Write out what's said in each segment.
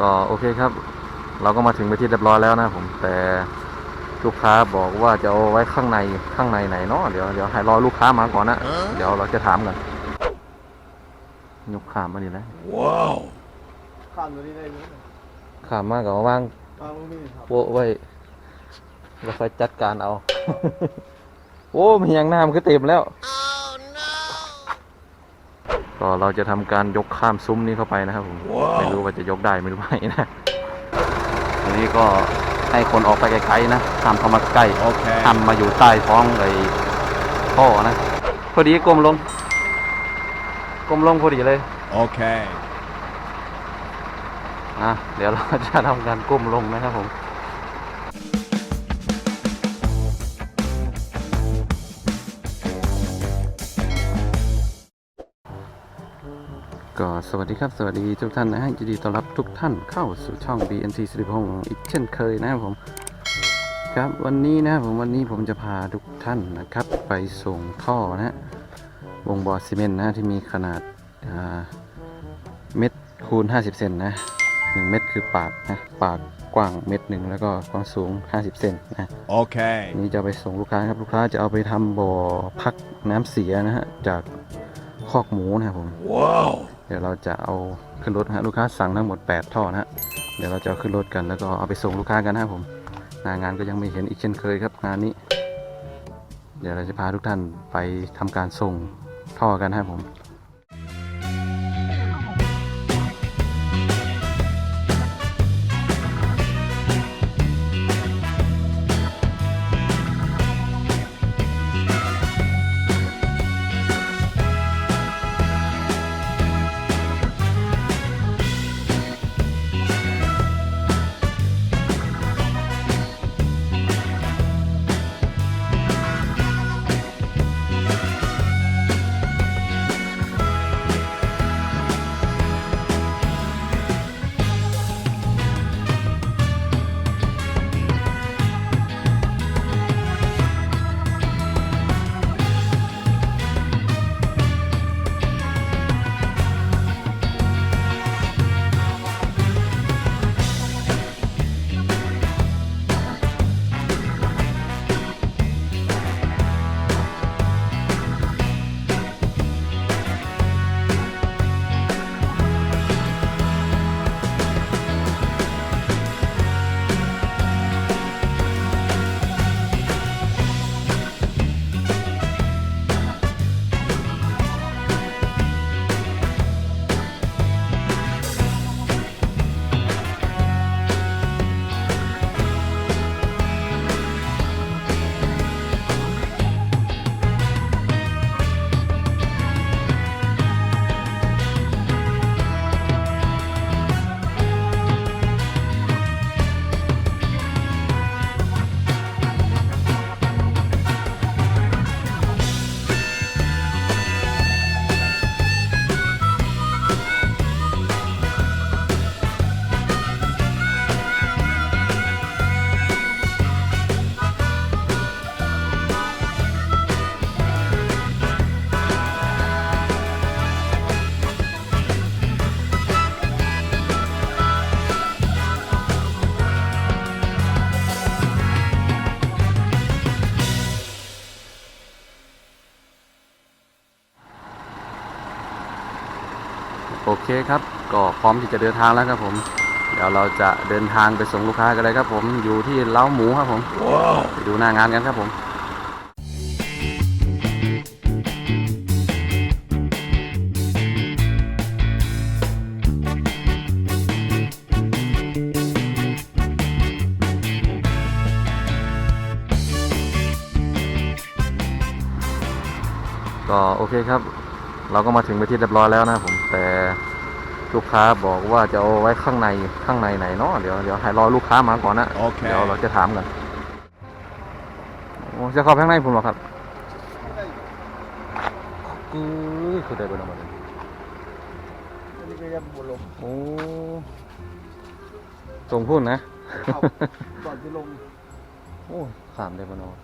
ก็โอเคครับ เราก็มาถึงไปที่เรียบร้อยแล้วนะผมแต่ลูกค้าบอกว่าจะเอาไว้ข้างในข้างในไหนเนาะเดี๋ยวเดี๋ยวให้รอลูกค้ามาก่อนนะเดี๋ยวเราจะถามกันยกขามมาดีแล้ว Wow. ข้ามตัวนี้ได้ไหมขามมากกับว่างบางมีครับโปะไว้แล้วค่อยจัดการเอา โอ้มียังน้ำก็เต็มแล้ว ก็เราจะทำการยกข้ามซุ้มนี้เข้าไปนะครับผมว้าวไม่รู้ว่าจะยกได้ไม่รู้ไม่นะทีนี้ก็ให้คนออกไปไกลๆนะห้ามเข้ามาใกล้ Okay. ทำมาอยู่ใต้ท้องไอ้ท่อนะ พอดีก้มลงก้มลงพอดีเลย Okay. อะเดี๋ยวเราจะทำการก้มลงนะครับผม สวัสดีครับ สวัสดีทุกท่านนะฮะยินดีต้อนรับทุกท่านเข้าสู่ช่อง BNT สิริพงศ์อีกเช่นเคยนะครับผม ครับวันนี้นะครับผมวันนี้ผมจะพาทุกท่านนะครับ ไปส่งท่อนะฮะวงบ่อซีเมนต์นะที่มีขนาดอ่าเม็ดคูณ 50 เซนนะ1เม็ดคือปากนะปากกว้างเม็ดหนึ่งแล้วก็ความสูง 50 เซนนะ Okay. นี่จะเอาไปส่งลูกค้าครับลูกค้าจะเอาไปทำบ่อพักน้ำเสียนะฮะจากคอกหมูนะครับผม Wow. เดี๋ยวเราจะเอาขึ้นรถฮะลูกค้าสั่งทั้งหมด 8 ท่อนะฮะเดี๋ยวเราจะเอาขึ้นรถกันแล้วก็เอาไปส่งลูกค้ากันนะครับผมหน้างานก็ยังไม่เห็นอีกเช่นเคยครับงานนี้ เดี๋ยวเราจะพาทุกท่านไปทำการส่งท่อกันนะครับผม โอเคครับ ก็พร้อมที่จะเดินทางแล้วครับผม เดี๋ยวเราจะเดินทางไปส่งลูกค้ากันเลยครับผม อยู่ที่เล้าหมูครับผม Wow. ไปดูหน้างานกันครับผมก็โอเคครับ เราก็มาถึงไปที่เรียบร้อยแล้วนะครับผมแต่ลูกค้าบอกว่าจะเอาไว้ข้างในข้างในไหนเนาะเดี๋ยวเดี๋ยวให้รอลูกค้ามาก่อนนะโอเคเดี๋ยวเราจะถามกันโอ้จะเข้าไปข้างในผมเหรอครับกูคือได้ไปแล้วมันอันนี้ก็ยังบนลมโอ้ตรงพุ่นนะ เข้าก่อนจะลงโอ้ขามได้ปะเนาะ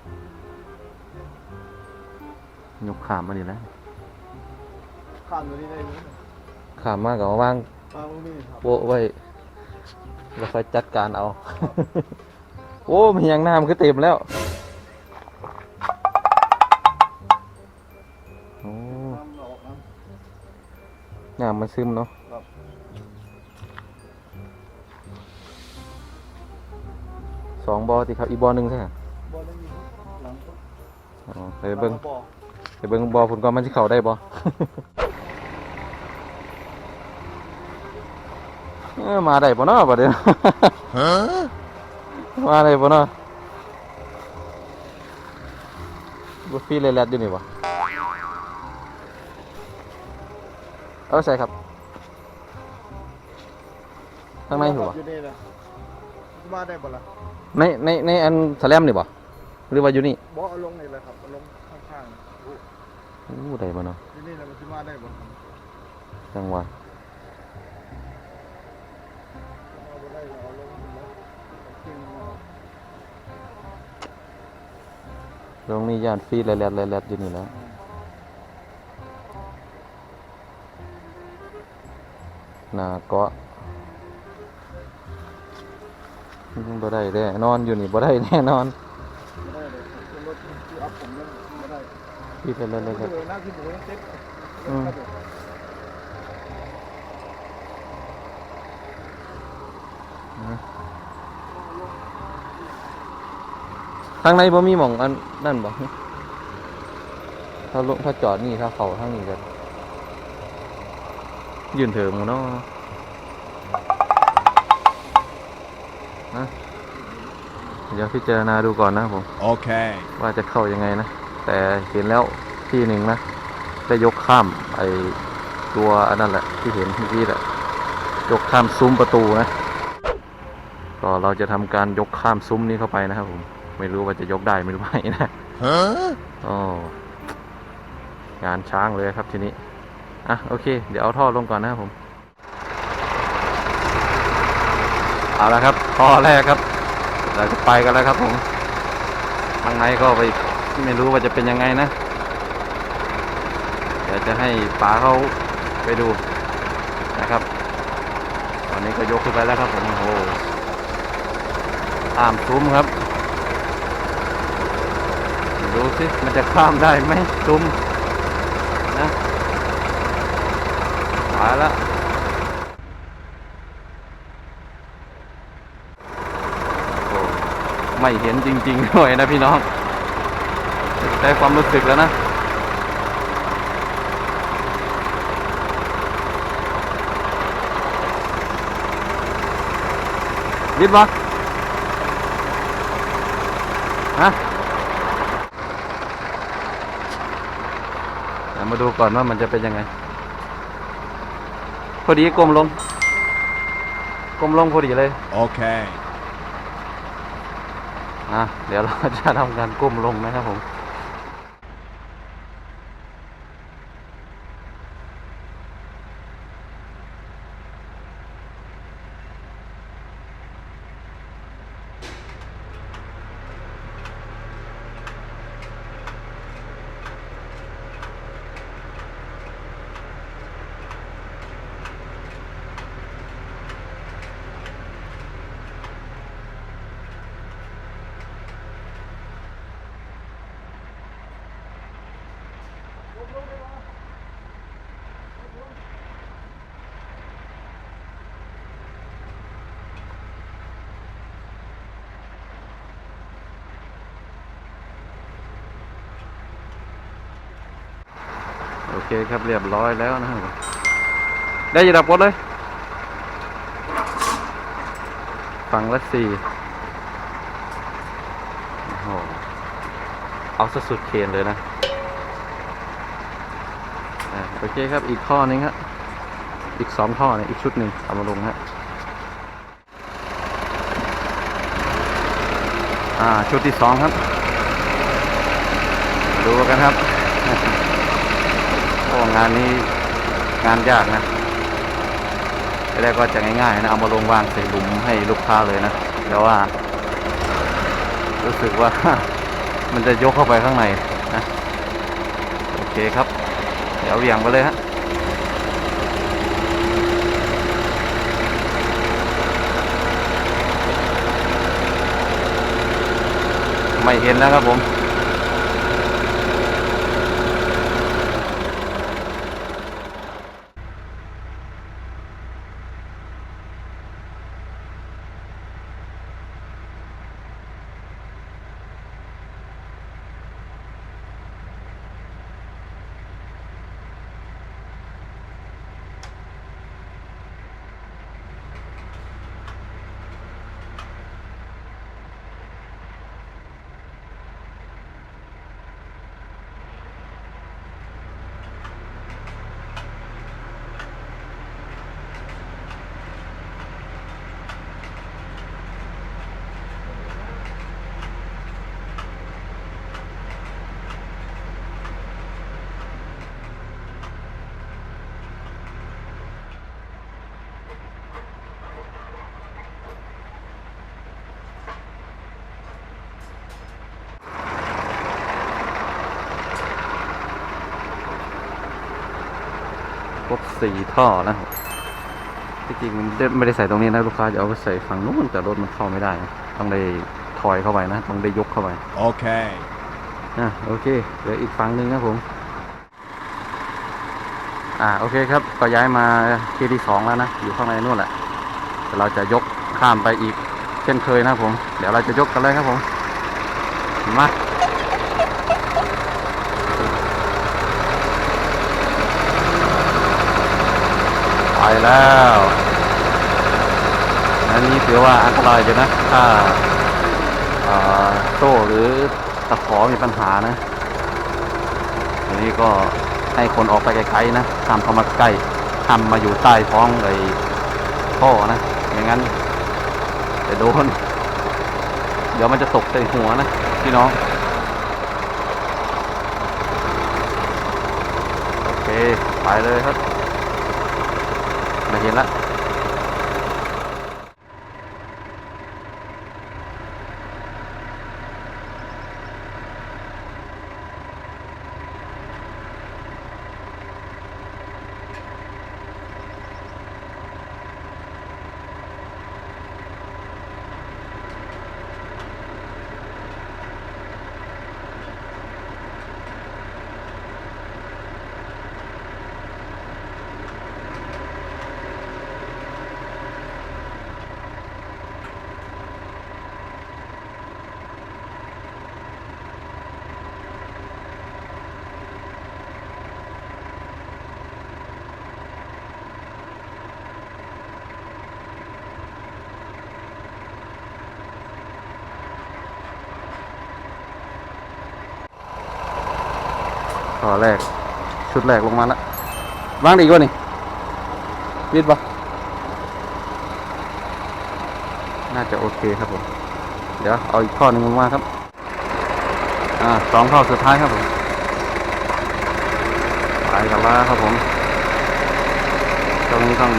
ยกขามมาดีแล้ว ข้ามตัวนี้ได้ไหมขามมากกับว่างบางมีครับโปะไว้แล้วค่อยจัดการเอา โอ้มียังน้ำก็เต็มแล้วโอ้น้ำออกนะน้ำมันซึมเนาะครับสองบอติครับ อีกบอหนึ่งใช่ไหมบ่ได้มีหลังก็อ๋อไปเบิ้งบ่อ ไปเบิ้งบอผลก่อนมันจะเข้าได้บอ เอ้อ มาได้ปะเนาะประเดี๋ยวมาได้ปะเนาะบุฟฟี่เลยแลดอยู่นี่ปะเอาใส่ครับข้างในหัวอยู่นี่นะมาได้บ่ล่ะในในในอันแสลมนี่ปะหรือว่าอยู่นี่บ่เอาลงนี่เลยครับเอาลงข้างๆอู้อู้ได้ปะเนาะอยู่นี่นะมันสิมาได้บ่ครับจังหวะ ตรงนี้ย่านฟรีเลยแลดเลยแลดอยู่นี่แล้วหนาเกาะบ่ได้แน่นอนอยู่นี่บ่ได้แน่นอนบ่ได้เลยขึ้นรถที่อัพผมยังบ่ได้ฟรีเลยเลยเลย เออหน้าที่ผมยังเซ็ต อืม ครับผม ทางในบ่มีหม่องอันนั่นบ่ถ้าลงถ้าจอดนี่ถ้าเข้าทางนี้ก็ยืนเถิงเนาะนะเดี๋ยวพิจารณาดูก่อนนะครับผม Okay. ว่าจะเข้ายังไงนะ แต่เห็นแล้วที่หนึ่งนะได้ยกข้ามไอตัวอันนั้นแหละที่เห็นเมื่อกี้แหละยกข้ามซุ้มประตูนะ ก็เราจะทำการยกข้ามซุ้มนี้เข้าไปนะครับผม ไม่รู้ว่าจะยกได้ไม่รู้ไม่นะ Huh? โอ้งานช้างเลยครับทีนี้ อะโอเค เดี๋ยวเอาท่อลงก่อนนะครับผม เอาละครับท่อแรกครับ เราจะไปกันแล้วครับผมข้างในก็ไปไม่รู้ว่าจะเป็นยังไงนะเดี๋ยวจะให้ป๋าเขาไปดูนะครับ ตอนนี้ก็ยกขึ้นไปแล้วครับผมโอ้โหตามซุ้มครับ ดูสิมันจะข้ามได้ไหมซุ้มนะมาแล้วโอ้ไม่เห็นจริงๆด้วยนะพี่น้อง ได้ความรู้สึกแล้วนะยิดวะฮะ เดี๋ยว มาดูก่อนว่ามันจะเป็นยังไง พอดีกลมลงกลมลงพอดีเลย Okay. อะ เดี๋ยวเราจะทำการก้มลงนะครับผม โอเคครับเรียบร้อยแล้วนะครับได้ยีดับกดเลย ฝั่งละสี่โอ้โหเอาสุดเคนเลยนะโอเคครับอีกท่อนึงครับอีกสองท่อเนี่ยอีกชุดหนึ่งเอามาลงฮะอ่าชุดที่สองครับ ดูกันครับ โอ้งานนี้งานยากนะแรกก็จะง่ายๆนะเอามาลงวางใส่หลุมให้ลูกค้าเลยนะแต่ว่า รู้สึกว่า มันจะยกเข้าไปข้างในนะโอเคครับ เดี๋ยวเหวี่ยงไปเลยฮะไม่เห็นแล้วครับผม สี่ท่อนะครับที่จริงมันไม่ได้ใส่ตรงนี้นะลูกค้าจะเอาไปใส่ฝั่งนู้นแต่รถมันเข้าไม่ได้นะต้องได้ถอยเข้าไปนะ ต้องได้ยกเข้าไป Okay. อะโอเคเหลืออีกฝั่งหนึ่งครับผม อ่าโอเคครับ ก็ย้ายมาที่ที่สองแล้วนะ อยู่ข้างในนู่นแหละแต่เราจะยกข้ามไปอีกเช่นเคยนะครับผม เดี๋ยวเราจะยกกันเลยครับผม มา ไปแล้วอันนี้ถือว่าอันตรายอยู่นะ ถ้าโซ่หรือตะขอมีปัญหานะทีนี้ก็ให้คนออกไปไกลๆนะห้ามเข้ามาใกล้ห้ามมาอยู่ใต้ท้องไอ้ท่อนะไม่งั้นจะโดน เดี๋ยวมันจะตกใส่หัวนะพี่น้อง โอเค ไปเลยครับ เห็นละ ต่อแรก ชุดแรกลงมาแล้ววางดีกว่านี่วิดปะน่าจะโอเคครับผม เดี๋ยวเอาอีกข้อหนึ่งลงมาครับ อ่าสองข้อสุดท้ายครับผมไปกันล้วครับผมตรงนี้ต้อง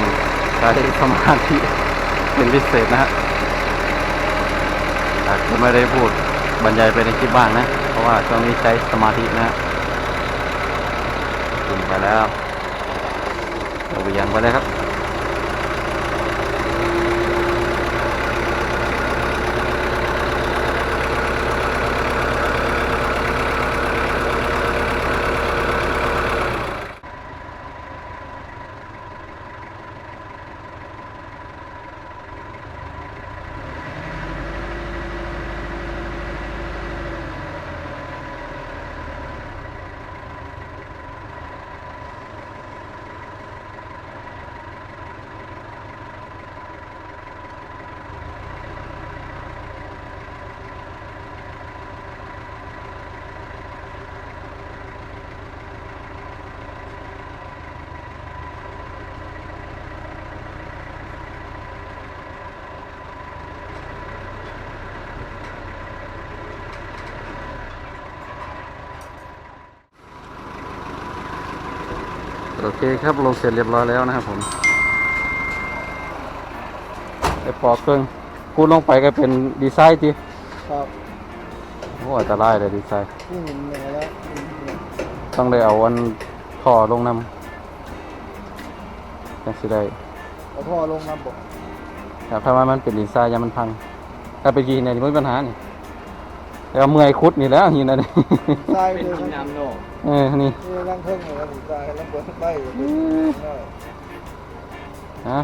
ใช้สมาธิเป็นพิเศษนะฮะอาจจะไม่ได้พูดบรรยายไปในคลิปบ้างนะ เพราะว่าช่วงนี้ใช้สมาธินะฮะ ขึ้นไปแล้วเราไปยังไปเลยครับ โอเคครับลงเสร็จเรียบร้อยแล้วนะครับผมไอ้ปอกเครื่องกูลงไปก็เป็นดีไซน์ทีครับโอ้อันตรายเลยดีไซน์ที่เห็นอย่างไรแล้วต้องได้เอาวันท่อลงนำจังสิได้เอาพ่อลงมาบอกครับถ้าว่ามันเป็นดีไซน์อยังมันพัง ถ้าเป็นกีเนี่ยไม่มีปัญหานี่ แล้วเมื่อยคุดนี่แล้วหินอันนี้ทรายเป็นเลยกินนะน้ำโนเออนี่นี่ร่างเพิ่งเลยนะผมทรายแล้วเปิดใบอยู่ได้นะ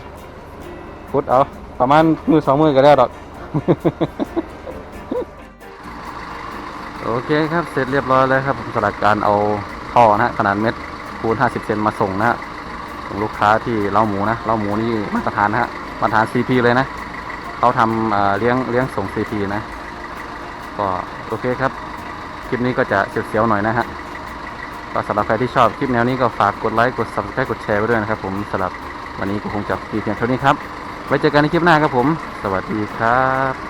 คุดเอาประมาณมือสองมือก็ได้ดอก โอเคครับเสร็จเรียบร้อยแล้วครับสำหรับการเอาท่อนะฮะขนาดเม็ดคูณ50 เซนมาส่งนะฮะของลูกค้าที่เล้าหมูนะเล้าหมูนี่มาตรฐานนะฮะมาตรฐาน CP เลยนะเขาทำเอ่อเลี้ยงเลี้ยงส่ง CP นะ ก็ โอเคครับ คลิปนี้ก็จะเสียวๆหน่อยนะฮะก็สำหรับใครที่ชอบคลิปแนวนี้ก็ฝากกดไลค์กด subscribe กดแชร์ไปด้วยนะครับผมสำหรับวันนี้ก็คงจะมีเพียงเท่านี้ครับ ไว้เจอกันในคลิปหน้าครับผม สวัสดีครับ